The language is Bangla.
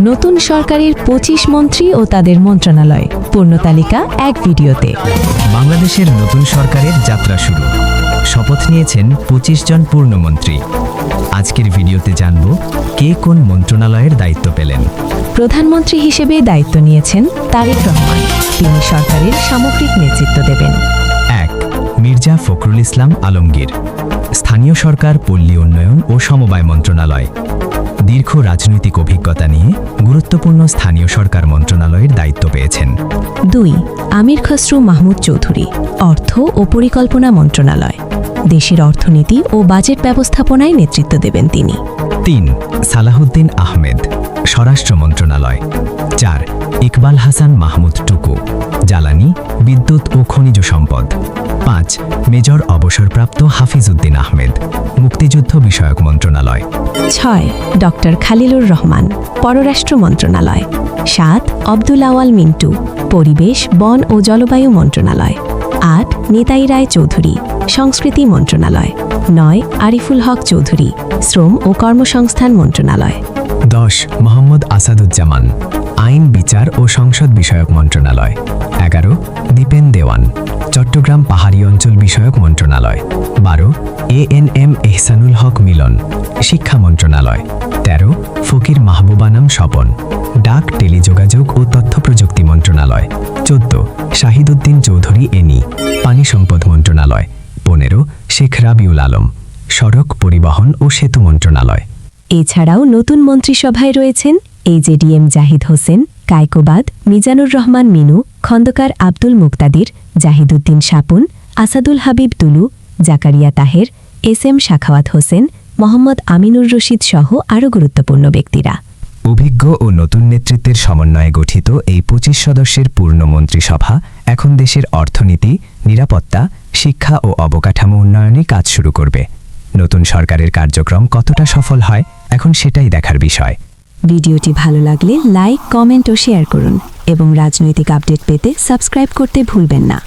নতুন সরকারের পঁচিশ মন্ত্রী ও তাদের মন্ত্রণালয়। পূর্ণ তালিকা এক ভিডিওতে। বাংলাদেশের নতুন সরকারের যাত্রা শুরু। শপথ নিয়েছেন পঁচিশ জন পূর্ণমন্ত্রী। আজকের ভিডিওতে জানব কে কোন মন্ত্রণালয়ের দায়িত্ব পেলেন। প্রধানমন্ত্রী হিসেবে দায়িত্ব নিয়েছেন তারেক রহমান। তিনি সরকারের সামগ্রিক নেতৃত্ব দেবেন। এক মির্জা ফখরুল ইসলাম আলমগীর। স্থানীয় সরকার পল্লী উন্নয়ন ও সমবায় মন্ত্রণালয়। দীর্ঘ রাজনৈতিক অভিজ্ঞতা নিয়ে গুরুত্বপূর্ণ স্থানীয় সরকার মন্ত্রণালয়ের দায়িত্ব পেয়েছেন। দুই আমির খসরু মাহমুদ চৌধুরী অর্থ ও পরিকল্পনা মন্ত্রণালয়। দেশের অর্থনীতি ও বাজেট ব্যবস্থাপনায় নেতৃত্ব দেবেন তিনি। তিন সালাহুদ্দিন আহমেদ স্বরাষ্ট্র মন্ত্রণালয়। চার ইকবাল হাসান মাহমুদ টুকু জ্বালানি বিদ্যুৎ ও খনিজ সম্পদ। পাঁচ মেজর অবসরপ্রাপ্ত হাফিজউদ্দিন আহমেদ মুক্তিযুদ্ধ বিষয়ক মন্ত্রণালয়। ছয় ডক্টর খালিলুর রহমান পররাষ্ট্র মন্ত্রণালয়। সাত আব্দুল আওয়াল মিন্টু পরিবেশ বন ও জলবায়ু মন্ত্রণালয়। আট নেতাই রায় চৌধুরী সংস্কৃতি মন্ত্রণালয়। নয় আরিফুল হক চৌধুরী শ্রম ও কর্মসংস্থান মন্ত্রণালয়। দশ মোহাম্মদ আসাদুজ্জামান আইন বিচার ও সংসদ বিষয়ক মন্ত্রণালয়। এগারো দীপেন দেওয়ান। চট্টগ্রাম পাহাড়ি অঞ্চল বিষয়ক মন্ত্রণালয়। বারো A N M Ehsanul Haque Milon, শিক্ষা মন্ত্রণালয়। তেরো, ফকির মাহবুবানাম স্বপন, ডাক, টেলিযোগাযোগ ও তথ্য প্রযুক্তি মন্ত্রণালয়। চোদ্দ, শাহিদুদ্দিন চৌধুরী এনি, পানি সম্পদ মন্ত্রণালয়। পনেরো, শেখ রাবিউল আলম, সড়ক পরিবহন ও সেতু মন্ত্রণালয়। এছাড়াও নতুন মন্ত্রিসভায় রয়েছেন এইজেডিএম জাহিদ হোসেন কায়কোবাদ, মিজানুর রহমান মিনু, খন্দকার আব্দুল মুক্তাদির, জাহিদুদ্দিন সাপুন আসাদুল হাবিব দুলু, জাকারিয়া তাহের, এস এম শাখাওয়াত হোসেন, মোহাম্মদ আমিনুর রশিদ সহ আরও গুরুত্বপূর্ণ ব্যক্তিরা। অভিজ্ঞ ও নতুন নেতৃত্বের সমন্বয়ে গঠিত এই পঁচিশ সদস্যের পূর্ণ মন্ত্রিসভা এখন দেশের অর্থনীতি, নিরাপত্তা, শিক্ষা ও অবকাঠামো উন্নয়নে কাজ শুরু করবে। নতুন সরকারের কার্যক্রম কতটা সফল হয় এখন সেটাই দেখার বিষয়। ভিডিওটি ভালো লাগলে লাইক, কমেন্ট ও শেয়ার করুন এবং রাজনৈতিক আপডেট পেতে সাবস্ক্রাইব করতে ভুলবেন না।